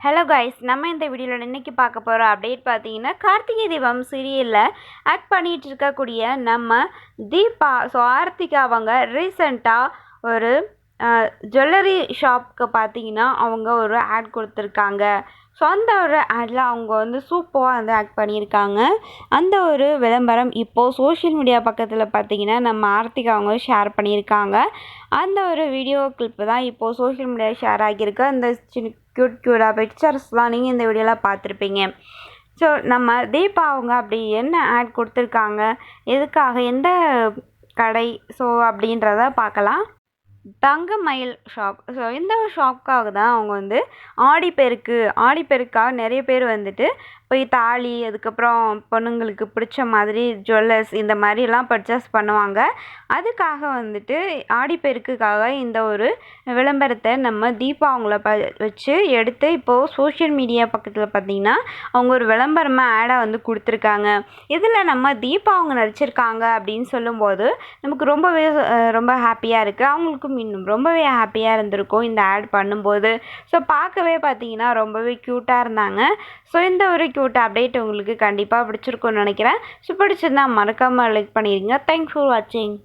Hello guys நம்ம இந்த வீடியோவில் இன்றைக்கி பார்க்க போகிற அப்டேட் பார்த்தீங்கன்னா கார்த்திகை தீபம் சீரியலில் ஆக்ட் பண்ணிகிட்டு இருக்கக்கூடிய நம்ம தீபா. ஸோ ஆர்த்திகா அவங்க ரீசண்டாக ஒரு ஜுவல்லரி ஷாப்க்கு பார்த்தீங்கன்னா அவங்க ஒரு ஆட் கொடுத்துருக்காங்க. ஸோ அந்த ஒரு ஆடில் அவங்க வந்து சூப்பராக வந்து ஆக்ட் பண்ணியிருக்காங்க. அந்த ஒரு விளம்பரம் இப்போது சோஷியல் மீடியா பக்கத்தில் பார்த்தீங்கன்னா நம்ம ஆர்த்திகா அவங்க ஷேர் பண்ணியிருக்காங்க. அந்த ஒரு வீடியோ கிளிப்பு தான் இப்போது சோஷியல் மீடியா ஷேர் ஆகியிருக்கு. அந்த சின்ன க்யூட் க்யூட்டாக பிக்சர்ஸ்லாம் நீங்கள் இந்த வீடியோவில் பார்த்துருப்பீங்க. ஸோ நம்ம தீபா அவங்க அப்படி என்ன ஆட் கொடுத்துருக்காங்க? எதுக்காக? எந்த கடை? ஸோ அப்படின்றத பார்க்கலாம். தங்கமயில் ஷாப் ஸோ இந்த ஷாப்க்காக தான் அவங்க வந்து ஆடிப்பெருக்கு ஆடிப்பெருக்காக நிறைய பேர் வந்துட்டு போய் தாலி அதுக்கப்புறம் பொண்ணுங்களுக்கு பிடிச்ச மாதிரி ஜுவல்லர்ஸ் இந்த மாதிரிலாம் பர்ச்சேஸ் பண்ணுவாங்க. அதுக்காக வந்துட்டு ஆடிப்பெருக்குக்காக இந்த ஒரு விளம்பரத்தை நம்ம தீபா அவங்கள ப வச்சு எடுத்து இப்போது சோஷியல் மீடியா பக்கத்தில் பார்த்திங்கன்னா அவங்க ஒரு விளம்பரமாக ஆடாக வந்து கொடுத்துருக்காங்க. இதில் நம்ம தீபா அவங்க நடிச்சிருக்காங்க அப்படின்னு சொல்லும்போது நமக்கு ரொம்பவே ரொம்ப ஹாப்பியாக இருக்குது அவங்களுக்கும் இன்னும் ரொம்பவே ஹாப்பியாக இருந்திருக்கும் இந்த ஆட் பண்ணும்போது. ஸோ பார்க்கவே பார்த்தீங்கன்னா ரொம்பவே க்யூட்டாக இருந்தாங்க. ஸோ இந்த ஒரு க்யூட் அப்டேட் உங்களுக்கு கண்டிப்பாக பிடிச்சிருக்கும்னு நினைக்கிறேன். ஸோ பிடிச்சிருந்தா மறக்காமல் லைக் பண்ணிடுங்க தேங்க்ஸ் ஃபார் வாட்சிங்